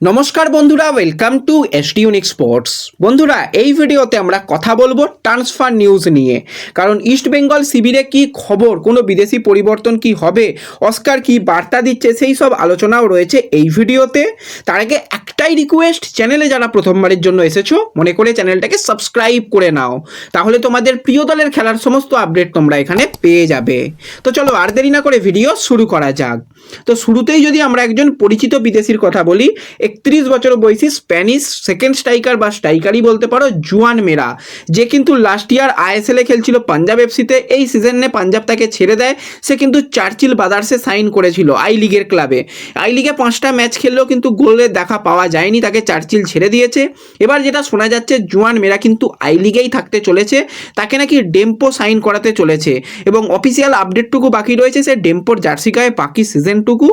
নমস্কার বন্ধুরা welcome to ST unique sports বন্ধুরা, এই ভিডিওতে আমরা কথা বলব ট্রান্সফার নিউজ নিয়ে। কারণ ইস্ট বেঙ্গল শিবিরে কি খবর, কোনো বিদেশি পরিবর্তন কি হবে অস্কার কি বার্তা দিচ্ছে, সেই সব আলোচনাও রয়েছে এই ভিডিওতে। তার আগে একটাই রিকোয়েস্ট চ্যানেলে যারা প্রথমবারের জন্য এসেছ, মনে করে চ্যানেলটাকে সাবস্ক্রাইব করে নাও। তাহলে তোমাদের প্রিয় দলের খেলার সমস্ত আপডেট তোমরা এখানে পেয়ে যাবে। তো চলো আর দেরি না করে ভিডিও শুরু করা যাক। তো শুরুতেই যদি আমরা একজন পরিচিত বিদেশির কথা বলি, একত্রিশ বছর বয়সী স্প্যানিশ সেকেন্ড স্ট্রাইকার বা স্ট্রাইকারই বলতে পারো জুয়ান মেরা। যে কিন্তু লাস্ট ইয়ার আইএসএলে খেলছিল পাঞ্জাব এফসিতে এই সিজনে পাঞ্জাব তাকে ছেড়ে দেয়। সে কিন্তু চার্চিল বাদার্সে সাইন করেছিল আই লিগের ক্লাবে আই লিগে পাঁচটা ম্যাচ খেললেও কিন্তু গোলের দেখা পাওয়া যায়নি, তাকে চার্চিল ছেড়ে দিয়েছে। এবার যেটা শোনা যাচ্ছে, জুয়ান মেরা কিন্তু আই লিগেই থাকতে চলেছে। তাকে নাকি ডেম্পো সাইন করাতে চলেছে। এবং অফিসিয়াল আপডেটটুকু বাকি রয়েছে, সে ডেম্পোর জার্সি গায়ে বাকি সিজনটুকু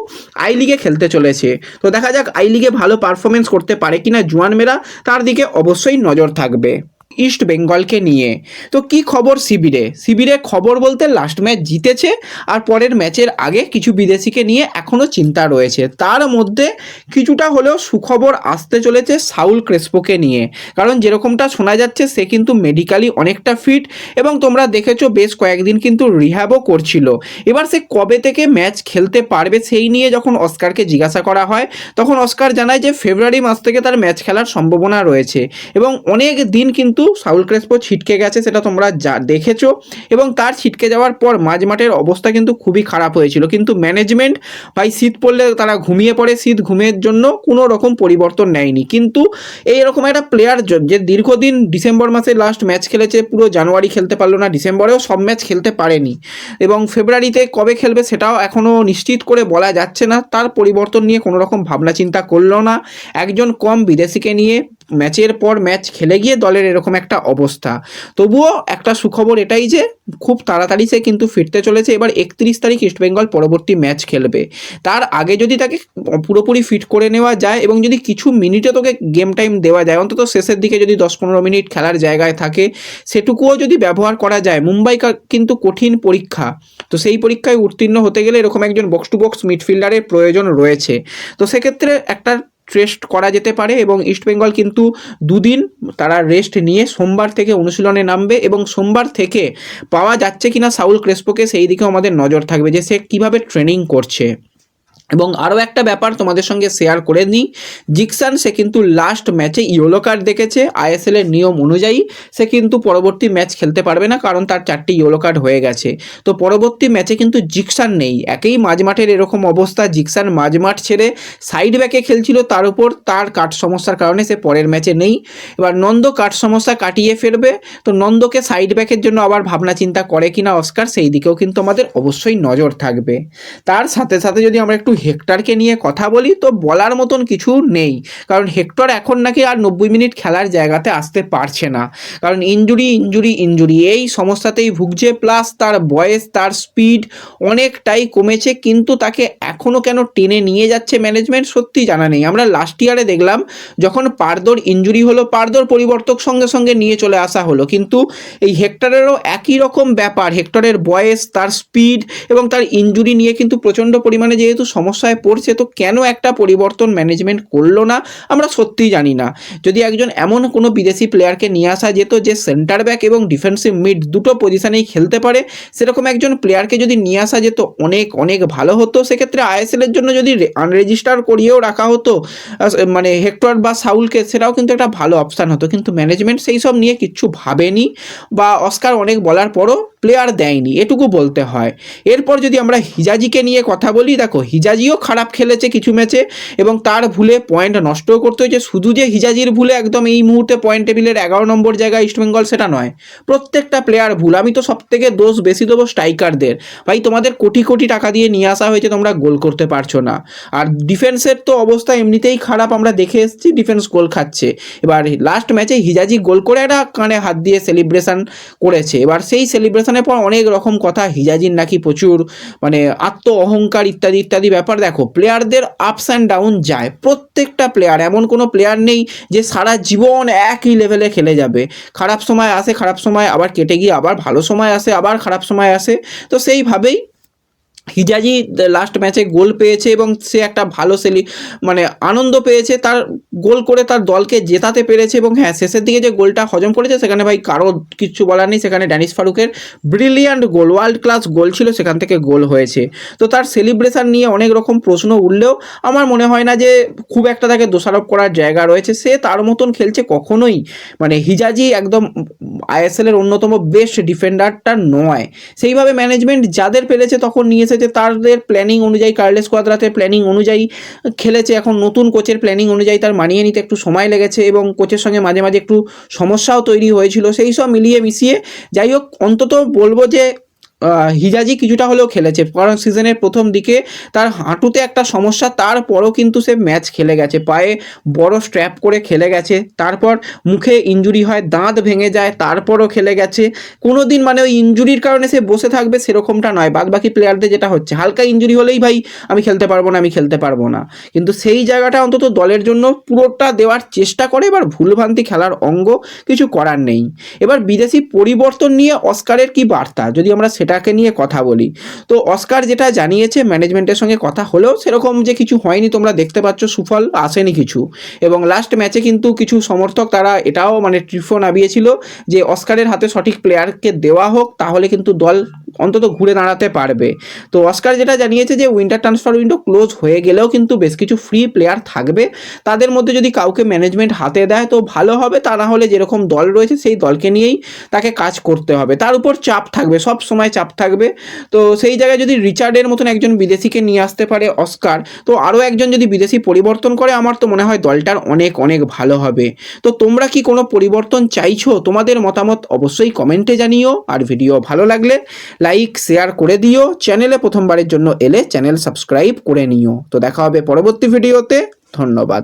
আই লিগে খেলতে চলেছে। তো দেখা যাক আই লিগে ভালো পারফরমেন্স করতে পারে কিনা জুয়ান মেরা, তার দিকে অবশ্যই নজর থাকবে। ইস্ট বেঙ্গলকে নিয়ে। তো কি খবর শিবিরে? শিবিরে খবর বলতে লাস্ট ম্যাচ জিতেছে আর পরের ম্যাচের আগে কিছু বিদেশিকে নিয়ে এখনও চিন্তা রয়েছে। তার মধ্যে কিছুটা হলেও সুখবর আসতে চলেছে সাউল ক্রেসপোকে নিয়ে। কারণ যেরকমটা শোনা যাচ্ছে, সে কিন্তু মেডিকেলি অনেকটা ফিট এবং তোমরা দেখেছ বেশ কয়েকদিন কিন্তু রিহ্যাবও করছিল। এবার সে কবে থেকে ম্যাচ খেলতে পারবে সেই নিয়ে যখন অস্কারকে জিজ্ঞাসা করা হয়, তখন অস্কার জানায় যে ফেব্রুয়ারি মাস থেকে তার ম্যাচ খেলার সম্ভাবনা রয়েছে। এবং অনেক দিন কিন্তু সাউল ক্রেসপো ছিটকে গেছে, সেটা তোমরা যা দেখেছ। এবং তার ছিটকে যাওয়ার পর মাঝ মাঠের অবস্থা কিন্তু খুবই খারাপ হয়েছিল। কিন্তু ম্যানেজমেন্ট ভাই শীত পড়লে তারা ঘুমিয়ে পড়ে। শীত ঘুমের জন্য কোনো রকম পরিবর্তন নেয়নি। কিন্তু এইরকম একটা প্লেয়ার যে দীর্ঘদিন ডিসেম্বর মাসে লাস্ট ম্যাচ খেলেছে, পুরো জানুয়ারি খেলতে পারল না, ডিসেম্বরেও সব ম্যাচ খেলতে পারেনি। এবং ফেব্রুয়ারিতে কবে খেলবে সেটাও এখনও নিশ্চিত করে বলা যাচ্ছে না। তার পরিবর্তন নিয়ে কোনো রকম ভাবনা চিন্তা করল না। একজন কম বিদেশিকে নিয়ে ম্যাচের পর ম্যাচ খেলে গিয়ে দলের এরকম একটা অবস্থা। তবুও একটা সুখবর এটাই যে, খুব তাড়াতাড়ি সে কিন্তু ফিরতে চলেছে। এবার একত্রিশ তারিখ ইস্টবেঙ্গল পরবর্তী ম্যাচ খেলবে। তার আগে যদি তাকে পুরোপুরি ফিট করে নেওয়া যায় এবং যদি কিছু মিনিটে তোকে গেম টাইম দেওয়া যায়, অন্তত শেষের দিকে যদি দশ পনেরো মিনিট খেলার জায়গায় থাকে, সেটুকুও যদি ব্যবহার করা যায়, মুম্বাই কিন্তু কঠিন পরীক্ষা। তো সেই পরীক্ষায় উত্তীর্ণ হতে গেলে এরকম একজন বক্স টু বক্স মিডফিল্ডারের প্রয়োজন রয়েছে। তো সেক্ষেত্রে একটা টেস্ট করা যেতে পারে এবং ইস্টবেঙ্গল কিন্তু দুদিন তারা রেস্ট নিয়ে সোমবার থেকে অনুশীলনে নামবে এবং সোমবার থেকে পাওয়া যাচ্ছে কিনা সাউল ক্রেসপোকে সেই দিকেও আমাদের নজর থাকবে যে সে কীভাবে ট্রেনিং করছে। এবং আরও একটা ব্যাপার তোমাদের সঙ্গে শেয়ার করে নিই। জিকসান, সে কিন্তু লাস্ট ম্যাচে ইয়েলো কার্ড দেখেছে। আইএসএল এর নিয়ম অনুযায়ী সে কিন্তু পরবর্তী ম্যাচ খেলতে পারবে না, কারণ তার চারটি ইয়েলো কার্ড হয়ে গেছে। তো পরবর্তী ম্যাচে কিন্তু জিকসান নেই। একেই মাঝমাঠের এরকম অবস্থা, জিকসান মাঝমাঠ ছেড়ে সাইড ব্যাকে খেলছিল তার উপর, তার কাঠ সমস্যার কারণে সে পরের ম্যাচে নেই। এবার নন্দ কাঠ সমস্যা কাটিয়ে ফেলবে, তো নন্দকে সাইড ব্যাকের জন্য আবার ভাবনা চিন্তা করে কিনা অস্কার, সেই দিকেও কিন্তু আমাদের অবশ্যই নজর থাকবে। তার সাথে সাথে যদি আমরা একটু হেক্টরকে নিয়ে কথা বলি, তো বলার মতন কিছু নেই। কারণ হেক্টর এখন নাকি আর নব্বই মিনিট খেলার জায়গাতে আসতে পারছে না। কারণ ইঞ্জুরি ইঞ্জুরি ইঞ্জুরি এই সমস্যাতেই ভুগছে, প্লাস তার বয়স, তার স্পিড অনেকটাই কমেছে, কিন্তু তাকে এখনও কেন টেনে নিয়ে যাচ্ছে ম্যানেজমেন্ট সত্যি জানা নেই। আমরা লাস্ট ইয়ারে দেখলাম, যখন পারদোর ইঞ্জুরি হলো, পারদোর পরিবর্তক সঙ্গে সঙ্গে নিয়ে চলে আসা হলো। কিন্তু এই হেক্টরেরও একই রকম ব্যাপার, হেক্টরের বয়স, তার স্পিড এবং তার ইঞ্জুরি নিয়ে কিন্তু প্রচণ্ড পরিমাণে যেহেতু সমস্যায় পড়ছে, তো কেন একটা পরিবর্তন ম্যানেজমেন্ট করল না? আমরা সত্যিই জানি না। যদি একজন এমন কোনো বিদেশি প্লেয়ারকে নিয়ে আসা যেত যে সেন্টার ব্যাক এবং ডিফেন্সিভ মিড দুটো পজিশনেই খেলতে পারে, সেরকম একজন প্লেয়ারকে যদি নিয়ে আসা যেত, অনেক অনেক ভালো হতো। সেক্ষেত্রে আইএসএল এর জন্য যদি আনরেজিস্টার করিয়েও রাখা হতো মানে হেক্টর বা সাউলকে সেটাও কিন্তু একটা ভালো অপশান হতো। কিন্তু ম্যানেজমেন্ট সেই সব নিয়ে কিচ্ছু ভাবেনি বা অস্কার অনেক বলার পরও প্লেয়ার দেয়নি, এটুকু বলতে হয়। এরপর যদি আমরা হিজাজিকে নিয়ে কথা বলি, দেখো, হিজাজিও খারাপ খেলেছে কিছু ম্যাচে এবং তার ভুলে পয়েন্ট নষ্টও করতে হয়েছে। শুধু যে হিজাজির ভুলে একদম এই মুহূর্তে পয়েন্ট টেবিলের এগারো নম্বর জায়গায় ইস্টবেঙ্গল সেটা নয়, প্রত্যেকটা প্লেয়ার ভুল। আমি তো সব থেকে দোষ বেশি দেবো স্ট্রাইকারদের ভাই, তোমাদের কোটি কোটি টাকা দিয়ে নিয়ে আসা হয়েছে, তোমরা গোল করতে পারছ না। আর ডিফেন্সের তো অবস্থা এমনিতেই খারাপ, আমরা দেখে এসেছি ডিফেন্স গোল খাচ্ছে। এবার লাস্ট ম্যাচে হিজাজি গোল করে একটা কানে হাত দিয়ে সেলিব্রেশন করেছে। এবার সেই সেলিব্রেশনের পর অনেক রকম কথা। হিজাজির নাকি প্রচুর মানে আত্ম অহংকার ইত্যাদি ইত্যাদি ব্যাপার। দেখো প্লেয়ারদের আপস অ্যান্ড ডাউন যায়। প্রত্যেকটা প্লেয়ার এমন কোনো প্লেয়ার নেই যে সারা জীবন একই লেভেলে খেলে যাবে। খারাপ সময় আসে, খারাপ সময় আবার কেটে গিয়ে আবার ভালো সময় আসে, আবার খারাপ সময় আসে। তো সেইভাবেই হিজাজি লাস্ট ম্যাচে গোল পেয়েছে এবং সে একটা ভালো সেলি মানে আনন্দ পেয়েছে। তার গোল করে তার দলকে জেতাতে পেরেছে এবং হ্যাঁ শেষের দিকে যে গোলটা হজম করেছে, সেখানে ভাই কারও কিচ্ছু বলার নেই। সেখানে ড্যানিস ফারুকের brilliant goal world class goal ছিল, সেখান থেকে গোল হয়েছে। তো তার সেলিব্রেশন নিয়ে অনেক রকম প্রশ্ন উঠলেও আমার মনে হয় না যে খুব একটা তাকে দোষারোপ করার জায়গা রয়েছে। সে তার মতন খেলছে কখনোই। মানে হিজাজি একদম আইএসএল এর অন্যতম বেস্ট ডিফেন্ডারটা নয়। সেইভাবে ম্যানেজমেন্ট যাদের পেরেছে তখন নিয়ে এসেছে তাদের প্ল্যানিং অনুযায়ী কার্লেস কোয়াদ্রাতের প্ল্যানিং অনুযায়ী খেলেছে। এখন নতুন কোচের প্ল্যানিং অনুযায়ী তার মানিয়ে নিতে একটু সময় লেগেছে এবং কোচের সঙ্গে মাঝে মাঝে একটু সমস্যাও তৈরি হয়েছিল। সেই সব মিলিয়ে মিশিয়ে যাই হোক, অন্তত বলব যে হিজাজি কিছুটা হলেও খেলেছে। কারণ সিজনের প্রথম দিকে তার হাঁটুতে একটা সমস্যা, তারপরও কিন্তু সে ম্যাচ খেলে গেছে। পায়ে বড় স্ট্র্যাপ করে খেলে গেছে। তারপর মুখে ইঞ্জুরি হয়, দাঁত ভেঙে যায়, তারপরও খেলে গেছে। কোনো দিন মানে ওই ইঞ্জুরির কারণে সে বসে থাকবে সেরকমটা নয়। বাদ বাকি প্লেয়ারদের যেটা হচ্ছে, হালকা ইঞ্জুরি হলেই ভাই আমি খেলতে পারব না, আমি খেলতে পারব না। কিন্তু সেই জায়গাটা অন্তত দলের জন্য পুরোটা দেওয়ার চেষ্টা করে। এবার ভুলভ্রান্তি খেলার অঙ্গ কিছু করার নেই। এবার বিদেশি পরিবর্তন নিয়ে অস্কারের কি বার্তা? যদি আমরা সেটাকে নিয়ে কথা বলি। তো অস্কার যেটা জানিয়েছে ম্যানেজমেন্টের সঙ্গে কথা হলেও সেরকম যে কিছু হয়নি, তোমরা দেখতে পাচ্ছ সুফল আসেনি কিছু। এবং লাস্ট ম্যাচে কিন্তু কিছু সমর্থক তারা এটাও মানে ট্রিফো নামিয়েছিল যে অস্কারের হাতে সঠিক প্লেয়ারকে দেওয়া হোক, তাহলে কিন্তু দল অন্তত ঘুরে দাঁড়াতে পারবে। তো অস্কার যেটা জানিয়েছে যে উইন্টার ট্রান্সফার উইন্ডো ক্লোজ হয়ে গেলেও কিন্তু বেশ কিছু ফ্রি প্লেয়ার থাকবে। তাদের মধ্যে যদি কাউকে ম্যানেজমেন্ট হাতে দেয় তো ভালো হবে। তা না হলে যেরকম দল রয়েছে সেই দলকে নিয়েই তাকে কাজ করতে হবে। তার উপর চাপ থাকবে, সব সময় চাপ থাকবে। তো সেই জায়গায় যদি রিচার্ডের মতন একজন বিদেশিকে নিয়ে আসতে পারে অস্কার তো আরও একজন যদি বিদেশি পরিবর্তন করে, আমার তো মনে হয় দলটার অনেক অনেক ভালো হবে। তো তোমরা কি কোনো পরিবর্তন চাইছো? তোমাদের মতামত অবশ্যই কমেন্টে জানিও। আর ভিডিও ভালো লাগলে লাইক শেয়ার করে দিও। চ্যানেলে প্রথমবারের জন্য এলে চ্যানেল সাবস্ক্রাইব করে নিও। তো দেখা হবে পরবর্তী ভিডিওতে ধন্যবাদ।